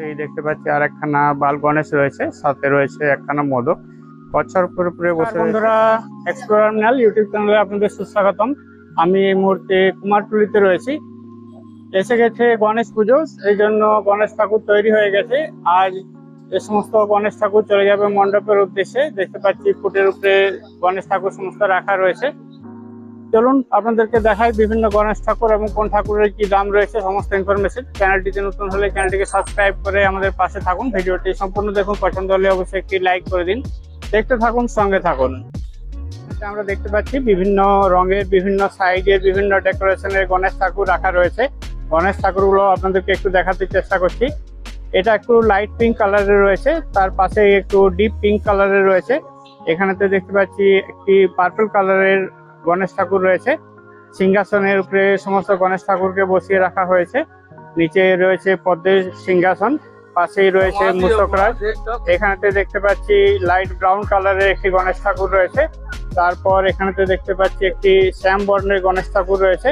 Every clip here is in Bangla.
পাশেই দেখতে পাচ্ছি আর একখানা বাল গণেশ রয়েছে সাথে রয়েছে একখানা মোদক। কচ্ছার উপরে উপরে বসে বন্ধুরা এক্সপ্লোরার ইউটিউব চ্যানেলে আপনাদের সুস্বাগতম। আমি এই মুহূর্তে কুমারটুলিতে রয়েছি। এসে গেছে গণেশ পুজো এই জন্য গণেশ ঠাকুর তৈরি হয়ে গেছে। আজ এ সমস্ত গণেশ ঠাকুর চলে যাবে মণ্ডপের উদ্দেশ্যে। দেখতে পাচ্ছি ফুটের উপরে গণেশ ঠাকুর সমস্ত রাখা রয়েছে। চলুন, আপনাদেরকে দেখায় বিভিন্ন গণেশ ঠাকুর এবং কোন ঠাকুরের কি দাম রয়েছে, সমস্ত ইনফরমেশন চ্যানেলটিতে নতুন হলে চ্যানেলটিকে সাবস্ক্রাইব করে আমাদের পাশে থাকুন। ভিডিওটি সম্পূর্ণ দেখুন। পছন্দ হলে অবশ্যই একটি লাইক করে দিন। দেখতে থাকুন, সঙ্গে থাকুন। আমরা দেখতে পাচ্ছি বিভিন্ন রঙের, বিভিন্ন সাইজের, বিভিন্ন ডেকোরেশনের গণেশ ঠাকুর রাখা রয়েছে। গণেশ ঠাকুরগুলো আপনাদেরকে একটু দেখাতে চেষ্টা করছি। এটা একটু লাইট পিঙ্ক কালারের রয়েছে। তার পাশে একটু ডিপ পিঙ্ক কালারের রয়েছে। এখানেতে দেখতে পাচ্ছি একটি পার্পল কালারের গণেশ ঠাকুর রয়েছে। সিংহাসনের উপরে সমস্ত গণেশ ঠাকুরকে বসিয়ে রাখা হয়েছে। নিচে রয়েছে পদ্মের সিংহাসন পাশেই রয়েছে মুসকরাজ এখানেতে দেখতে পাচ্ছি লাইট ব্রাউন কালারের একটি গণেশ ঠাকুর রয়েছে। তারপর এখানেতে দেখতে পাচ্ছি একটি শ্যাম বর্ণের গণেশ ঠাকুর রয়েছে।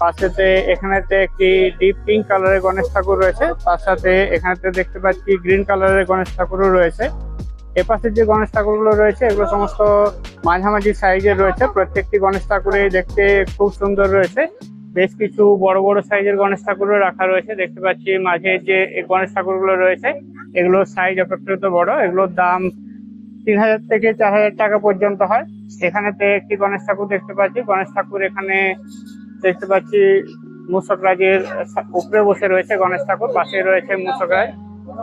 পাশেতে এখানেতে একটি ডিপ পিঙ্ক কালারের গণেশ ঠাকুর রয়েছে। তার সাথে এখানেতে দেখতে পাচ্ছি গ্রিন কালারের গণেশ ঠাকুরও রয়েছে। এপাশে যে গণেশ ঠাকুরগুলো রয়েছে, এগুলো সমস্ত মাঝামাঝি সাইজের রয়েছে। প্রত্যেকটি গণেশ ঠাকুরে দেখতে খুব সুন্দর রয়েছে। বেশ কিছু বড় বড় সাইজের গণেশ ঠাকুরও রাখা রয়েছে। দেখতে পাচ্ছি মাঝে যে গণেশ ঠাকুরগুলো রয়েছে, এগুলোর সাইজ অপেক্ষাকৃত বড়। এগুলোর দাম তিন হাজার থেকে চার হাজার টাকা পর্যন্ত হয়। এখানেতে একটি গণেশ ঠাকুর দেখতে পাচ্ছি। গণেশ ঠাকুর এখানে দেখতে পাচ্ছি মুসকরাজের উপরে বসে রয়েছে গণেশ ঠাকুর, পাশে রয়েছে মুসকরাজ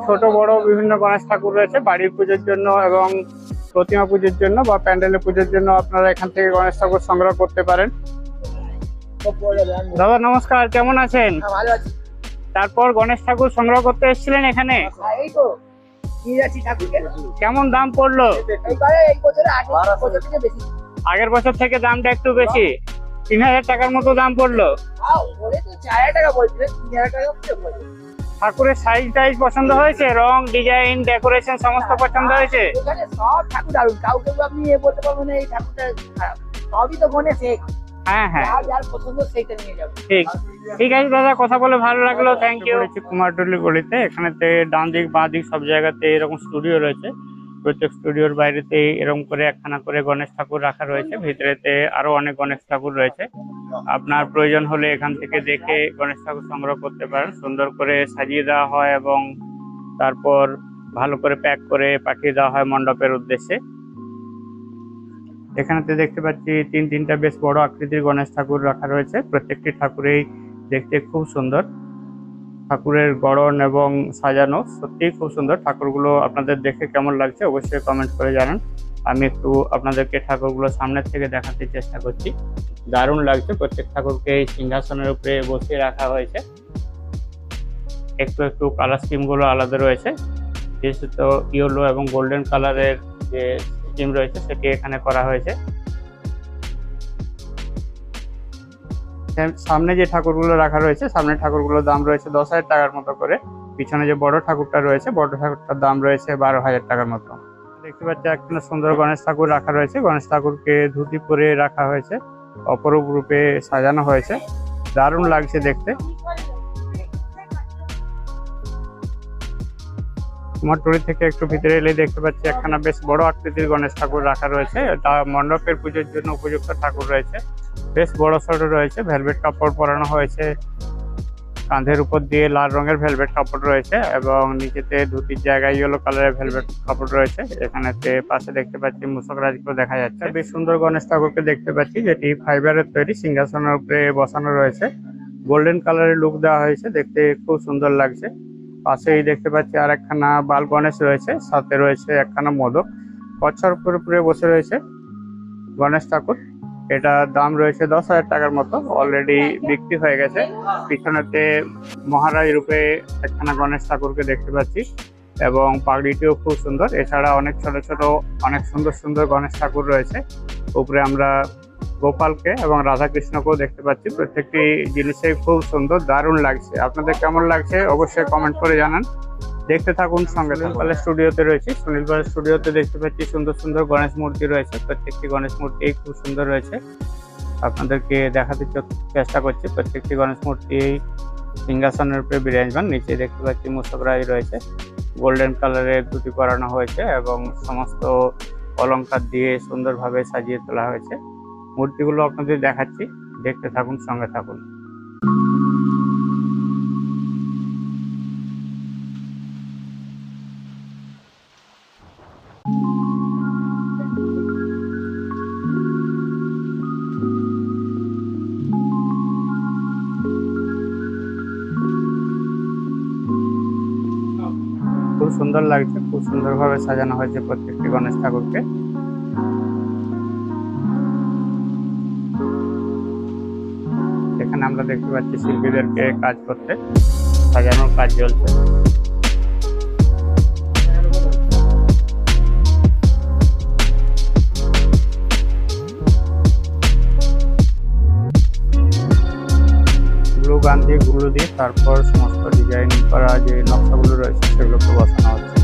ছোট বড় বিভিন্ন গণেশ ঠাকুর রয়েছে বাড়ির পুজোর জন্য এবং প্রতিমা পুজোর জন্য বা প্যান্ডেলের পুজোর জন্য আপনারা এখান থেকে গণেশ ঠাকুর সংগ্রহ করতে পারেন। দাদা নমস্কার কেমন আছেন? হ্যাঁ, ভালো আছি। তারপর গণেশ ঠাকুর সংগ্রহ করতে এসেছিলেন এখানে? হ্যাঁ, কেমন দাম পড়ল? এইবারে এই বছরে আট বছর থেকে বেশি। আগের বছর থেকে দামটা একটু বেশি। তিন হাজার টাকার মতো দাম পড়ল। টাকা ঠাকুরের সাইজ টাইজ পছন্দ হয়েছে রং ডিজাইন ডেকোরেশন সমস্ত পছন্দ হয়েছে? এখানে সব ঠাকুর কাউকে আপনি এ বলতে পারবেন না এই ঠাকুরটা খারাপ। সবই তো মনে শেখ হ্যাঁ হ্যাঁ। যার যার পছন্দ সেইটা নিয়ে যাবে। ঠিক। ঠিক আছে দাদা কথা বলে ভালো লাগল। থ্যাংক ইউ কুমারটুলি গলিতে। এখানেতে ডান দিক বাঁ দিক সব জায়গাতে এরকম স্টুডিও রয়েছে। প্রত্যেক স্টুডিওর বাইরেতে এরকম করে একখানা করে গণেশ ঠাকুর রাখা রয়েছে। ভিতরেতে আরও অনেক গণেশ ঠাকুর রয়েছে। আপনার প্রয়োজন হলে এখান থেকে দেখে গণেশ ঠাকুর সংগ্রহ করতে পারেন। সুন্দর করে সাজিয়ে দেওয়া হয় এবং তারপর ভালো করে প্যাক করে পাঠিয়ে দেওয়া হয় মণ্ডপের উদ্দেশ্যে। এখানেতে দেখতে পাচ্ছি তিন, তিনটা বেশ বড় আকৃতির গণেশ ঠাকুর রাখা রয়েছে। প্রত্যেকটি ঠাকুরেই দেখতে খুব সুন্দর। ঠাকুরের গড়ন এবং সাজানো। সত্যিই খুব সুন্দর। ঠাকুরগুলো আপনাদের দেখে কেমন লাগছে অবশ্যই কমেন্ট করে জানান। আমি একটু আপনাদেরকে ঠাকুরগুলো সামনের থেকে দেখাতে চেষ্টা করছি। দারুণ লাগছে। প্রত্যেক ঠাকুরকে এই সিংহাসনের উপরে বসিয়ে রাখা হয়েছে। একটু একটু কালার স্কিমগুলো আলাদা রয়েছে। বিশেষত ইয়েলো এবং গোল্ডেন কালারের যে স্কিম রয়েছে, সেটি এখানে করা হয়েছে। সামনে যে ঠাকুরগুলো রাখা রয়েছে, সামনে ঠাকুরগুলোর দাম রয়েছে দশ হাজার টাকার মতো করে। পিছনে যে বড় ঠাকুরটা রয়েছে, বড় ঠাকুরটার দাম রয়েছে বারো হাজার টাকার মতো। দেখতে পাচ্ছি একটা সুন্দর গণেশ ঠাকুর রাখা রয়েছে। গণেশ ঠাকুরকে ধুতি পরে রাখা হয়েছে। অপরূপ রূপে সাজানো হয়েছে। দারুণ লাগছে দেখতে। কুমারটুলি থেকে একটু ভিতরে এলে দেখতে পাচ্ছি একখানা বেশ বড় আকৃতির গণেশ ঠাকুর রাখা রয়েছে। এটা মণ্ডপের পুজোর জন্য উপযুক্ত ঠাকুর রয়েছে। বেশ বড় সড়ো রয়েছে ভেলভেট কাপড় পরানো হয়েছে। কাঁধের উপর দিয়ে লাল রঙের ভেলভেট কাপড় রয়েছে এবং নিচেতে ধুতির জায়গায় ইয়েলো কালারের ভেলভেট কাপড় রয়েছে। এখানেতে পাশে দেখতে পাচ্ছি মুসক রাজকেও দেখা যাচ্ছে। বেশ সুন্দর গণেশ ঠাকুরকে দেখতে পাচ্ছি, যেটি ফাইবারের তৈরি, সিংহাসনের উপরে বসানো রয়েছে। গোল্ডেন কালারের লুক দেওয়া হয়েছে, দেখতে খুব সুন্দর লাগছে। পাশেই দেখতে পাচ্ছি আর একখানা বাল গণেশ রয়েছে, সাথে রয়েছে একখানা মোদক। কচ্ছর উপরে উপরে বসে রয়েছে গণেশ ঠাকুর। এটা দাম রয়েছে দশ হাজার টাকার মতো অলরেডি বিক্রি হয়ে গেছে। পিছনেতে মহারাজ রূপে একখানা গণেশ ঠাকুরকে দেখতে পাচ্ছি, এবং পাগড়িটিও খুব সুন্দর। এছাড়া অনেক ছোট ছোট, অনেক সুন্দর সুন্দর গণেশ ঠাকুর রয়েছে। উপরে আমরা গোপালকে এবং রাধাকৃষ্ণকেও দেখতে পাচ্ছি। প্রত্যেকটি জিনিসই খুব সুন্দর, দারুণ লাগছে। আপনাদের কেমন লাগছে অবশ্যই কমেন্ট করে জানান। দেখতে থাকুন সঙ্গে সুনীল স্টুডিওতে রয়েছে। সুনীল পাল স্টুডিওতে দেখতে পাচ্ছি সুন্দর সুন্দর গণেশ মূর্তি রয়েছে। প্রত্যেকটি গণেশ মূর্তি খুব সুন্দর রয়েছে। আপনাদেরকে দেখাতে চেষ্টা করছি প্রত্যেকটি গণেশ মূর্তি সিংহাসনের উপরে বিরাজমান। নিচে দেখতে পাচ্ছি মুসকরাই রয়েছে। গোল্ডেন কালারের দুটি করানো হয়েছে এবং সমস্ত অলংকার দিয়ে সুন্দরভাবে সাজিয়ে তোলা হয়েছে। মূর্তিগুলো আপনাদের দেখাচ্ছি। দেখতে থাকুন সঙ্গে থাকুন। খুব সুন্দর লাগছে, খুব সুন্দরভাবে সাজানো হয়েছে প্রত্যেকটি গণেশ ঠাকুরকে। এখানে আমরা দেখতে পাচ্ছি শিল্পীদেরকে কাজ করতে, সাজানোর কাজ চলছে। গান দিয়ে তারপর সমস্ত ডিজাইন করা যে নকশাগুলো রয়েছে, সেগুলোকে বসানো হচ্ছে।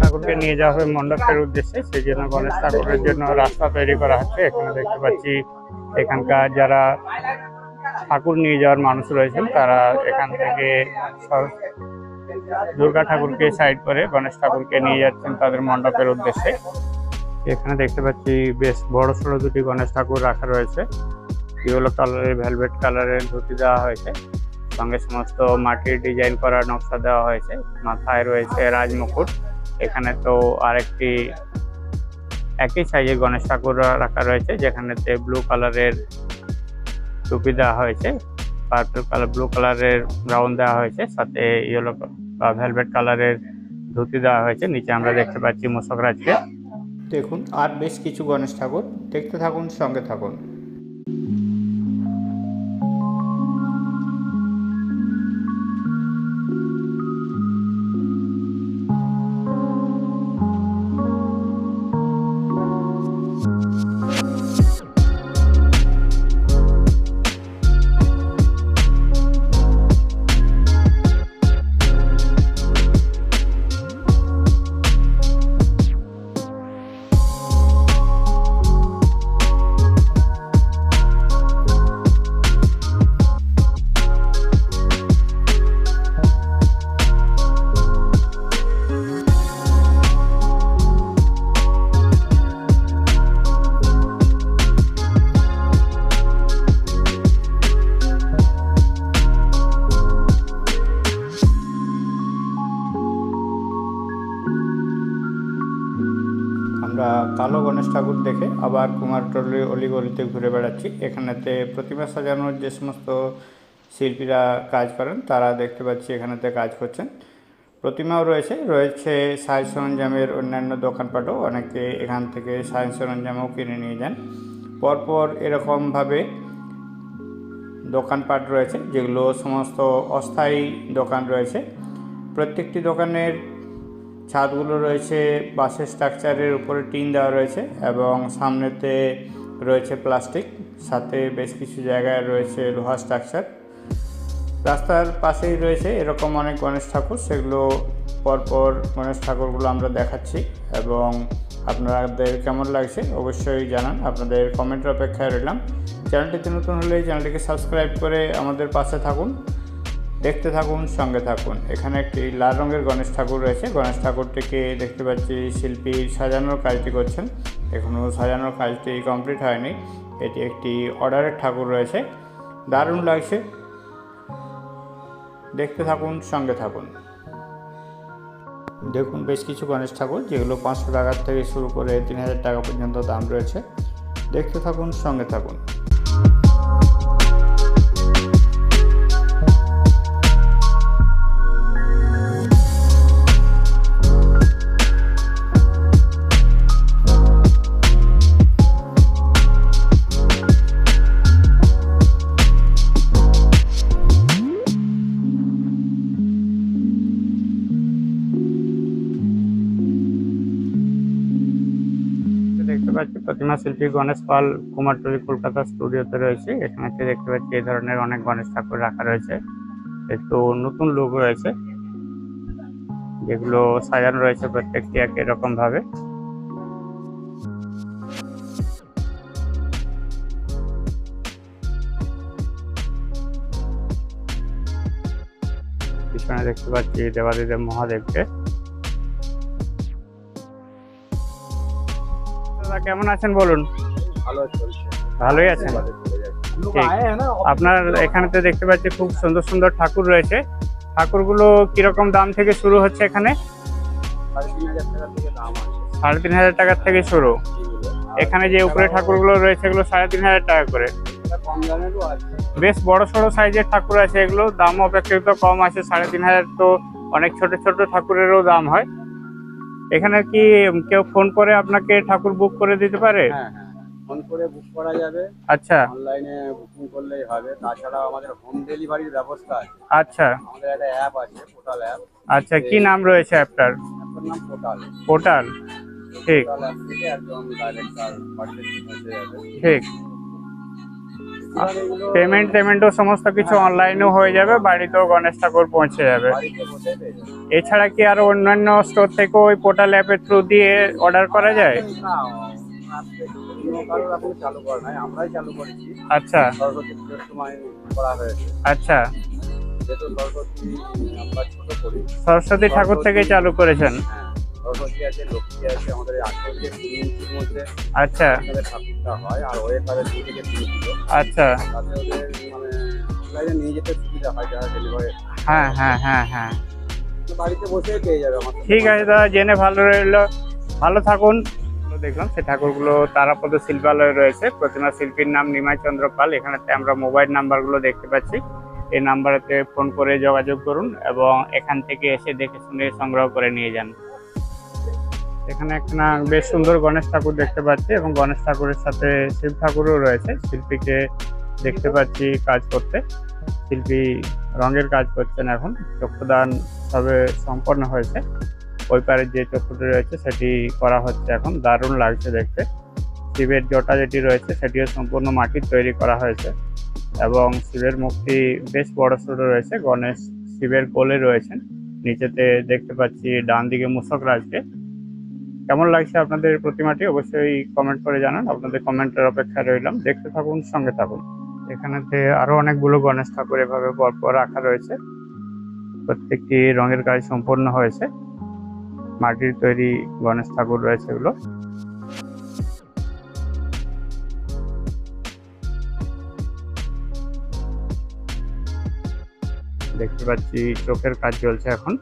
ঠাকুরকে নিয়ে যাওয়া হবে মণ্ডপের উদ্দেশ্যে। সেই জন্য গণেশ ঠাকুরের জন্য রাস্তা তৈরি করা হচ্ছে। এখানে দেখতে পাচ্ছি এখানকার যারা ঠাকুর নিয়ে যাওয়ার মানুষ রয়েছেন, তারা এখান থেকে দুর্গা ঠাকুরকে সাইড করে গণেশ ঠাকুরকে নিয়ে যাচ্ছেন তাদের মণ্ডপের উদ্দেশ্যে। এখানে দেখতে পাচ্ছি বেশ বড় সড়ো দুটি গণেশ ঠাকুর রাখা রয়েছে। ইয়েলো কালারের ভেলভেট কালারের ধুতি দেওয়া হয়েছে। সঙ্গে সমস্ত মাটির ডিজাইন করা নকশা দেওয়া হয়েছে। মাথায় রয়েছে রাজমুকুট। এখানে তো আরেকটি, একই সাইজের গণেশ ঠাকুর রাখা রয়েছে, যেখানেতে ব্লু কালারের টুপি দেওয়া হয়েছে। পার্পল কালার ব্লু কালারের ব্রাউন দেওয়া হয়েছে। সাথে ইয়েলো বা ভেলভেট কালারের ধুতি দেওয়া হয়েছে। নিচে আমরা দেখতে পাচ্ছি মুসকরাজকে দেখুন, আর বেশ কিছু গণেশ ঠাকুর। দেখতে থাকুন, সঙ্গে থাকুন। ঠাকুর দেখে আবার কুমারটলি অলিগলিতে ঘুরে বেড়াচ্ছি। এখানেতে প্রতিমা সাজানোর যে সমস্ত শিল্পীরা কাজ করেন, তারা দেখতে পাচ্ছি এখানেতে কাজ করছেন। প্রতিমাও রয়েছে রয়েছে সাজ সরঞ্জামের অন্যান্য দোকানপাটও, অনেকে এখান থেকে সাজ সরঞ্জামও কিনে নিয়ে যান। পরপর এরকমভাবে দোকানপাট রয়েছে, যেগুলো সমস্ত অস্থায়ী দোকান রয়েছে। প্রত্যেকটি দোকানের ছাদগুলো রয়েছে বাঁশের স্ট্রাকচারের উপরে টিন দেওয়া রয়েছে এবং সামনেতে রয়েছে প্লাস্টিক, সাথে বেশ কিছু জায়গায় রয়েছে লোহার স্ট্রাকচার। রাস্তার পাশেই রয়েছে এরকম অনেক গণেশ ঠাকুর, সেগুলো পরপর গণেশ ঠাকুরগুলো আমরা দেখাচ্ছি এবং আপনাদের কেমন লাগছে অবশ্যই জানান। আপনাদের কমেন্টের অপেক্ষায় রইলাম। চ্যানেলটিতে নতুন হলে চ্যানেলটিকে সাবস্ক্রাইব করে আমাদের পাশে থাকুন। দেখতে থাকুন, সঙ্গে থাকুন। এখানে একটি লাল রঙের গণেশ ঠাকুর রয়েছে। গণেশ ঠাকুরটিকে দেখতে পাচ্ছি শিল্পী সাজানোর কাজটি করছেন। এখনও সাজানোর কাজটি কমপ্লিট হয়নি। এটি একটি অর্ডারের ঠাকুর রয়েছে। দারুণ লাগছে। দেখতে থাকুন, সঙ্গে থাকুন। দেখুন, বেশ কিছু গণেশ ঠাকুর, যেগুলো পাঁচশো টাকার থেকে শুরু করে তিন হাজার টাকা পর্যন্ত দাম রয়েছে। দেখতে থাকুন, সঙ্গে থাকুন। প্রতিমা শিল্পী গণেশ পাল কুমার কুমারটুলি কলকাতা স্টুডিওতে রয়েছে। এখানে দেখতে পাচ্ছি এই ধরনের অনেক গণেশ ঠাকুর রাখা রয়েছে। একটু নতুন লুক রয়েছে। যেগুলো সাজানো রয়েছে প্রত্যেকটি এক এরকম ভাবে। এখানে দেখতে পাচ্ছি দেবাদিদেব মহাদেবকে। কেমন আছেন বলুন? ভালো চলছে ভালোই আছেন। ঠিক। আপনার এখানেতে দেখতে পাচ্ছি খুব সুন্দর সুন্দর ঠাকুর রয়েছে। ঠাকুরগুলো কীরকম দাম থেকে শুরু হচ্ছে এখানে? সাড়ে তিন হাজার টাকার থেকে শুরু। এখানে যে উপরে ঠাকুরগুলো রয়েছে এগুলো সাড়ে তিন হাজার টাকা করে। বেশ বড় সড়ো সাইজের ঠাকুর আছে এগুলো। দাম অপেক্ষাকৃত কম আছে। সাড়ে তিন হাজার তো অনেক ছোট ছোট ঠাকুরেরও দাম হয়। এখানে কি কেউ ফোন করে আপনাকে ঠাকুর বুক করে দিতে পারে? হ্যাঁ হ্যাঁ ফোন করে বুক করা যাবে। আচ্ছা। অনলাইনে বুকিং করলেই হবে। তাছাড়াও আমাদের হোম ডেলিভারির ব্যবস্থা আছে। আচ্ছা। আমাদের একটা অ্যাপ আছে পোর্টাল অ্যাপ আচ্ছা কি নাম রয়েছে অ্যাপটার অ্যাপটার নাম পোর্টাল পোর্টাল ঠিক। পোর্টাল পেমেন্ট টেমেন্টও সমস্ত কিছু অনলাইনেও হয়ে যাবে বাড়িতেও গণেশ ঠাকুর পৌঁছে যাবে। এছাড়া কি আরও অন্যান্য স্টোর থেকেও ওই পোর্টাল অ্যাপের থ্রু দিয়ে অর্ডার করা যায়? আচ্ছা। আচ্ছা। সরস্বতী ঠাকুর থেকে চালু করেছেন। হ্যাঁ। সরস্বতী আছে লক্ষ্মী আছে আমাদের আঠেরো থেকে তিন ইঞ্চির মধ্যে আচ্ছা। আমাদের ঠাকুরটা হয় আর ওয়েট হবে দু থেকে তিন কিলো। আচ্ছা। তাতে ওদের মানে অনলাইনে নিয়ে যেতে সুবিধা হয় যারা ডেলিভারি হ্যাঁ হ্যাঁ হ্যাঁ হ্যাঁ। বাড়িতে বসেই পেয়ে যাবে আমার ঠিক আছে দাদা জেনে ভালো রইল। ভালো থাকুন। দেখলাম সে ঠাকুরগুলো তারাপদ শিল্পালয় রয়েছে। প্রতিমা শিল্পীর নাম নিমাই চন্দ্র পাল। এখানেতে আমরা মোবাইল নাম্বারগুলো দেখতে পাচ্ছি। এই নাম্বারেতে ফোন করে যোগাযোগ করুন এবং এখান থেকে এসে দেখে শুনে সংগ্রহ করে নিয়ে যান। এখানে একটা বেশ সুন্দর গণেশ ঠাকুর দেখতে পাচ্ছি এবং গণেশ ঠাকুরের সাথে শিব ঠাকুরও রয়েছে। শিল্পীকে দেখতে পাচ্ছি কাজ করতে। শিল্পী রঙের কাজ করছেন এখন। চক্ষুদান সবে সম্পন্ন হয়েছে। ওই পারে যে চক্ষুটি রয়েছে সেটি করা হচ্ছে এখন। দারুণ লাগছে দেখতে। শিবের জটা যেটি রয়েছে সেটিও সম্পূর্ণ মাটির তৈরি করা হয়েছে এবং শিবের মুখটি বেশ বড় সড়ো রয়েছে। গণেশ শিবের কোলে রয়েছেন। নিচেতে দেখতে পাচ্ছি ডান দিকে মূষক রাজকে। কেমন লাগছে আপনাদের প্রতিমাটি অবশ্যই কমেন্ট করে জানান। আপনাদের কমেন্টের অপেক্ষায় রইলাম। দেখতে থাকুন, সঙ্গে থাকুন। এখানেতে আরও অনেকগুলো গণেশ ঠাকুর এভাবে পরপর রাখা রয়েছে। প্রত্যেকটি রঙের কাজ সম্পূর্ণ হয়েছে। মাটির তৈরি গণেশ ঠাকুর রয়েছে এগুলো। দেখতে পাচ্ছি চোখের কাজ চলছে এখন।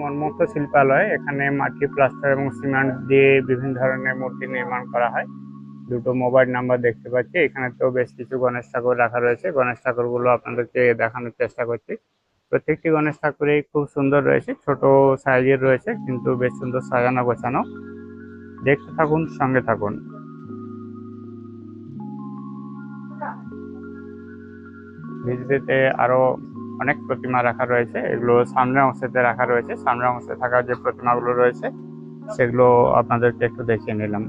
মনমুক্ত শিল্পালয়। এখানে মাটি, প্লাস্টার এবং সিমেন্ট দিয়ে বিভিন্ন ধরনের মূর্তি নির্মাণ করা হয়। দুটো মোবাইল নাম্বার দেখতে পাচ্ছি। এখানে তো বেশ কিছু গণেশ ঠাকুর রাখা রয়েছে। গণেশ ঠাকুরগুলো আপনাদেরকে দেখানোর চেষ্টা করছি। প্রত্যেকটি গণেশ ঠাকুরই খুব সুন্দর রয়েছে। ছোট সাইজের রয়েছে, কিন্তু বেশ সুন্দর সাজানো গোছানো। দেখতে থাকুন, সঙ্গে থাকুন। ভিডিওতে আরও অনেক প্রতিমা রাখা রয়েছে। এগুলো সামনের অংশেতে রাখা রয়েছে। সামনের অংশে থাকা যে প্রতিমাগুলো রয়েছে, সেগুলো আপনাদেরকে একটু দেখিয়ে নিলাম।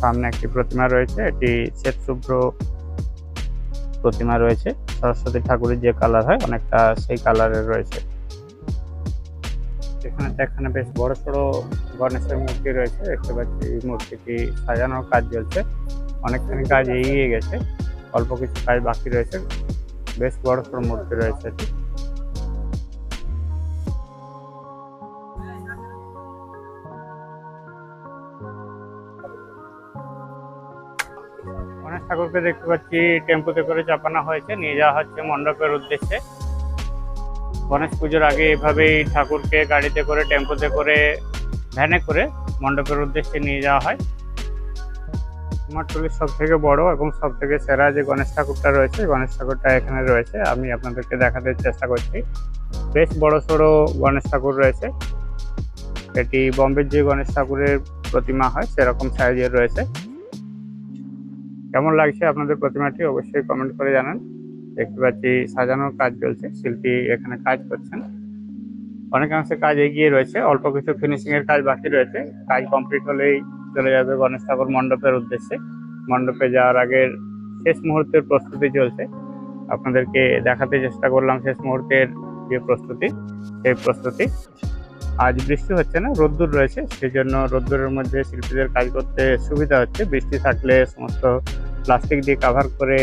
সামনে একটি প্রতিমা রয়েছে, এটি শ্বেত শুভ্র প্রতিমা রয়েছে। সরস্বতী ঠাকুরের যে কালার হয়, অনেকটা সেই কালারের রয়েছে। এখানে এখানে বেশ বড় সড়ো গণেশের মূর্তি রয়েছে। দেখতে পাচ্ছি এই মূর্তিটি সাজানোর কাজ চলছে। অনেকখানি কাজ এগিয়ে গেছে, অল্প কিছু কাজ বাকি রয়েছে, বেশ বড় সড়ো মূর্তি রয়েছে গণেশ ঠাকুরকে দেখতে পাচ্ছি, টেম্পুতে করে চাপানো হয়েছে, নিয়ে যাওয়া হচ্ছে মণ্ডপের উদ্দেশ্যে। গণেশ পুজোর আগে এভাবেই ঠাকুরকে গাড়িতে করে, টেম্পুতে করে, ভ্যানে করে মণ্ডপের উদ্দেশ্যে নিয়ে যাওয়া হয়। কুমারটুলির সব থেকে বড় এবং সব থেকে সেরা যে গণেশ ঠাকুরটা রয়েছে, গণেশ ঠাকুরটা এখানে রয়েছে। আমি আপনাদেরকে দেখাতে চেষ্টা করছি। বেশ বড় সড়ো গণেশ ঠাকুর রয়েছে। এটি বম্বের যে গণেশ ঠাকুরের প্রতিমা হয়, সেরকম সাইজের রয়েছে। কেমন লাগছে আপনাদের প্রতিমাটি অবশ্যই কমেন্ট করে জানান। দেখতে পাচ্ছি সাজানোর কাজ চলছে, শিল্পী এখানে কাজ করছেন। অনেকাংশে কাজ এগিয়ে রয়েছে, অল্প কিছু ফিনিশিংয়ের কাজ বাকি রয়েছে। কাজ কমপ্লিট হলেই চলে যাবে গণেশ ঠাকুর মণ্ডপের উদ্দেশ্যে। মণ্ডপে যাওয়ার আগের শেষ মুহূর্তের প্রস্তুতি চলছে। আপনাদেরকে দেখাতে চেষ্টা করলাম শেষ মুহূর্তের যে প্রস্তুতি, সেই প্রস্তুতি। আজ বৃষ্টি হচ্ছে না, রোদ্দুর রয়েছে সেই জন্য রোদ্দুরের মধ্যে শিল্পীদের কাজ করতে সুবিধা হচ্ছে। বৃষ্টি থাকলে সমস্ত প্লাস্টিক দিয়ে কাভার করে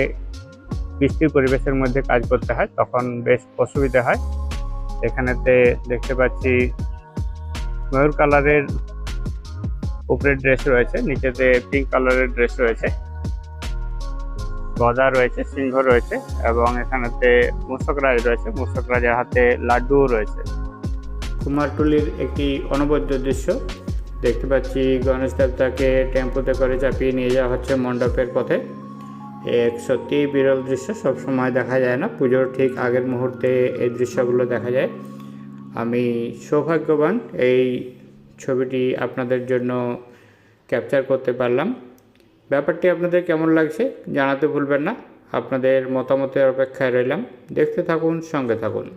বৃষ্টির পরিবেশের মধ্যে কাজ করতে হয়, তখন বেশ অসুবিধা হয়। এখানেতে দেখতে পাচ্ছি ময়ূর কালারের উপরে ড্রেস রয়েছে, নিচেতে পিঙ্ক কালারের ড্রেস রয়েছে। গদা রয়েছে, সিংহ রয়েছে এবং এখানেতে মূষক রাজ রয়েছে। মূষক রাজের হাতে লাড্ডুও রয়েছে। কুমারটুলির একটি অনবদ্য দৃশ্য। দেখতে পাচ্ছি গণেশ দেবতাকে টেম্পোতে করে চাপিয়ে নিয়ে যাওয়া হচ্ছে মণ্ডপের পথে। এক সত্যি বিরল দৃশ্য, সব সময় দেখা যায় না। পুজোর ঠিক আগের মুহূর্তে এই দৃশ্যগুলো দেখা যায়। আমি সৌভাগ্যবান এই ছবিটি আপনাদের জন্য ক্যাপচার করতে পারলাম। ব্যাপারটি আপনাদের কেমন লাগছে জানাতে ভুলবেন না। আপনাদের মতামতের অপেক্ষায় রইলাম। দেখতে থাকুন, সঙ্গে থাকুন।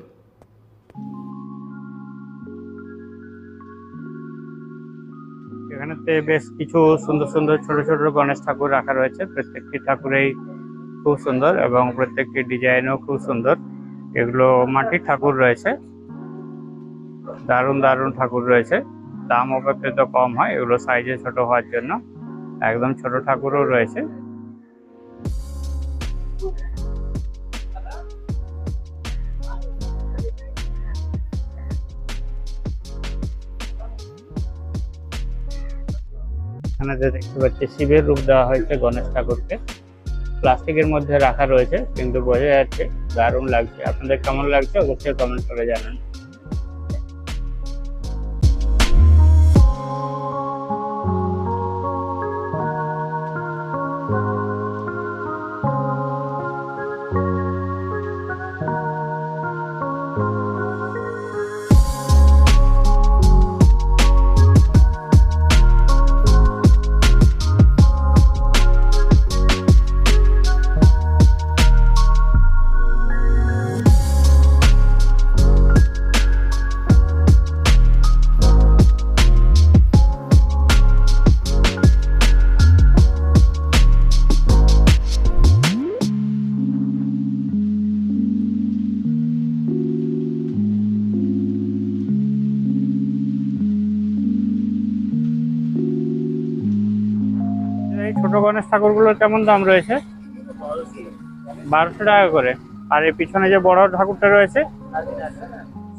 এখানেতে বেশ কিছু সুন্দর সুন্দর ছোট ছোট গণেশ ঠাকুর রাখা রয়েছে। প্রত্যেকটি ঠাকুরেই খুব সুন্দর এবং প্রত্যেকটি ডিজাইনও খুব সুন্দর। এগুলো মাটির ঠাকুর রয়েছে। দারুণ দারুণ ঠাকুর রয়েছে। দাম অপেক্ষিত কম হয়, এগুলো সাইজে ছোট হওয়ার জন্য। একদম ছোট ঠাকুরও রয়েছে। এখানে যে দেখতে পাচ্ছি, শিবের রূপ দেওয়া হয়েছে গণেশ ঠাকুরকে। প্লাস্টিকের মধ্যে রাখা রয়েছে, কিন্তু বোঝা যাচ্ছে দারুণ লাগছে। আপনাদের কেমন লাগছে? অবশ্যই কমেন্ট করে জানান। এই ছোট গণেশ ঠাকুরগুলোর কেমন দাম রয়েছে? বারোশো টাকা করে। আর এই পিছনে যে বড় ঠাকুরটা রয়েছে,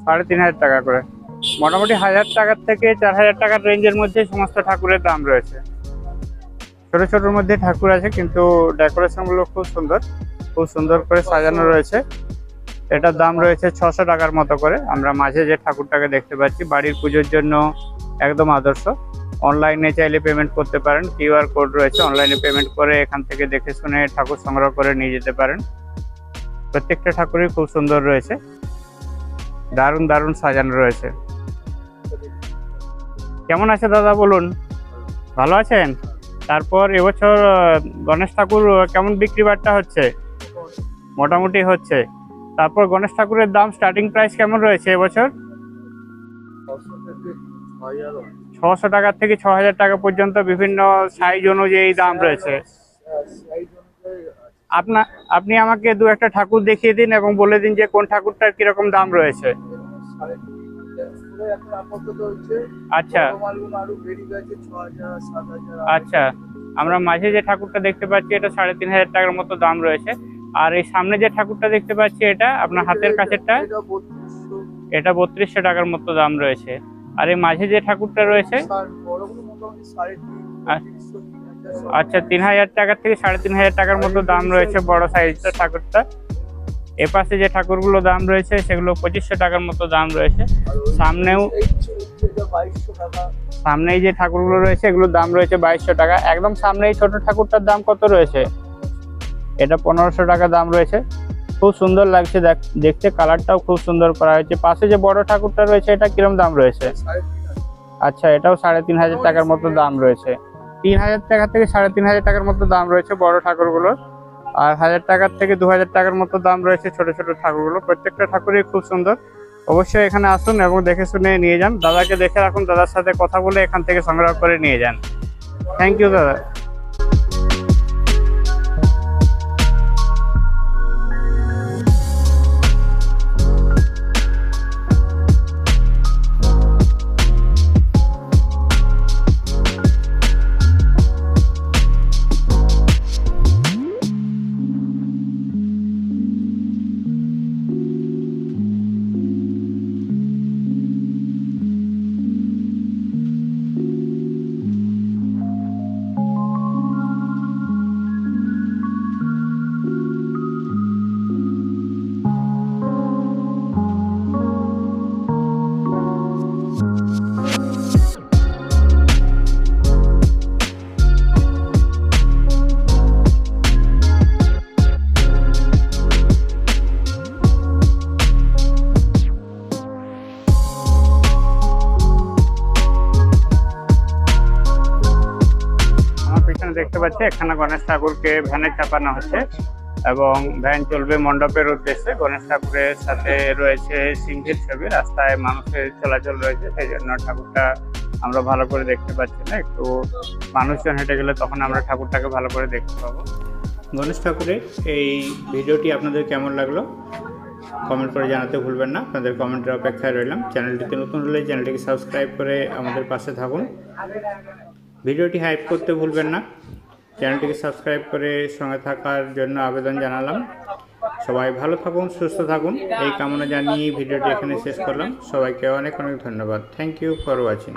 সাড়ে তিন হাজার টাকা করে। মোটামুটি হাজার টাকার থেকে চার হাজার টাকার রেঞ্জের মধ্যে সমস্ত ঠাকুরের দাম রয়েছে। ছোট ছোটোর মধ্যে ঠাকুর আছে, কিন্তু ডেকোরেশনগুলো খুব সুন্দর। খুব সুন্দর করে সাজানো রয়েছে। এটার দাম রয়েছে ছশো টাকার মতো করে। আমরা মাঝে যে ঠাকুরটাকে দেখতে পাচ্ছি, বাড়ির পুজোর জন্য একদম আদর্শ। অনলাইনে চাইলে পেমেন্ট করতে পারেন। কিউআর কোড রয়েছে অনলাইনে পেমেন্ট করে এখান থেকে দেখে শুনে ঠাকুর সংগ্রহ করে নিয়ে যেতে পারেন। প্রত্যেকটা ঠাকুরই খুব সুন্দর রয়েছে। দারুণ দারুণ সাজানো রয়েছে। কেমন আছে দাদা বলুন? ভালো আছেন? তারপর এবছর গণেশ ঠাকুর কেমন বিক্রি বাট্টা হচ্ছে? মোটামুটি হচ্ছে। তারপর গণেশ ঠাকুরের দাম স্টার্টিং প্রাইস কেমন রয়েছে এবছর? ছশো টাকার থেকে ছ হাজার টাকা পর্যন্ত বিভিন্ন সাইজ অনুযায়ী দাম রয়েছে। আপনা আপনি আমাকে দু একটা ঠাকুর দেখিয়ে দিন এবং বলে দিন যে কোন ঠাকুরটার কীরকম দাম রয়েছে। আচ্ছা। আচ্ছা। আমরা মাঝে যে ঠাকুরটা দেখতে পাচ্ছি, এটা সাড়ে তিন হাজার টাকার মতো দাম রয়েছে। আর এই সামনে যে ঠাকুরটা দেখতে পাচ্ছি, এটা আপনার হাতের কাছেরটা, এটা বত্রিশশো টাকার মতো দাম রয়েছে। আর এই মাঝে যে ঠাকুরটা রয়েছে? আচ্ছা তিন হাজার টাকা থেকে সাড়ে তিন হাজার টাকার মতো দাম রয়েছে বড় সাইজটা ঠাকুরটা। এপাশে যে ঠাকুরগুলো দাম রয়েছে সেগুলো পঁচিশশো টাকার মতো দাম রয়েছে। সামনেও সামনে এই যে ঠাকুরগুলো রয়েছে এগুলোর দাম রয়েছে বাইশশো টাকা। একদম সামনে এই ছোট ঠাকুরটার দাম কত রয়েছে? এটা পনেরোশো টাকা দাম রয়েছে। খুব সুন্দর লাগছে, দেখ- দেখতে কালারটাও খুব সুন্দর করা হয়েছে। পাশে যে বড় ঠাকুরটা রয়েছে, এটা কিরম দাম রয়েছে? আচ্ছা এটাও সাড়ে তিন হাজার টাকার মতো দাম রয়েছে। তিন হাজার টাকা থেকে সাড়ে তিন হাজার টাকার মতো দাম রয়েছে বড় ঠাকুরগুলোর। আর হাজার টাকার থেকে দু হাজার টাকার মতো দাম রয়েছে ছোট ছোট ঠাকুরগুলো। প্রত্যেকটা ঠাকুরই খুব সুন্দর। অবশ্যই এখানে আসুন এবং দেখে শুনে নিয়ে যান। দাদাকে দেখে রাখুন, দাদার সাথে কথা বলে এখান থেকে সংগ্রহ করে নিয়ে যান। থ্যাংক ইউ দাদা। পাচ্ছি এখানে গণেশ ঠাকুরকে ভ্যানে চাপানো হচ্ছে এবং ভ্যান চলবে মণ্ডপের উদ্দেশ্যে। গণেশ ঠাকুরের সাথে রয়েছে সিংহের ছবি, রাস্তায় মানুষের চলাচল রয়েছে, সেই জন্য ঠাকুরটা আমরা ভালো করে দেখতে পাচ্ছি না। একটু মানুষজন হেঁটে গেলে তখন আমরা ঠাকুরটাকে ভালো করে দেখতে পাবো। গণেশ ঠাকুরের এই ভিডিওটি আপনাদের কেমন লাগল? কমেন্ট করে জানাতে ভুলবেন না। আপনাদের কমেন্টের অপেক্ষায় রইলাম। চ্যানেলটিতে নতুন হলে চ্যানেলটিকে সাবস্ক্রাইব করে আমাদের পাশে থাকুন। ভিডিওটি হাইপ করতে ভুলবেন না। চ্যানেলটিকে সাবস্ক্রাইব করে সঙ্গে থাকার জন্য আবেদন জানালাম। সবাই ভালো থাকুন, সুস্থ থাকুন। এই কামনা জানিয়ে ভিডিওটি এখানে শেষ করলাম। সবাইকে অনেক অনেক ধন্যবাদ। Thank you for watching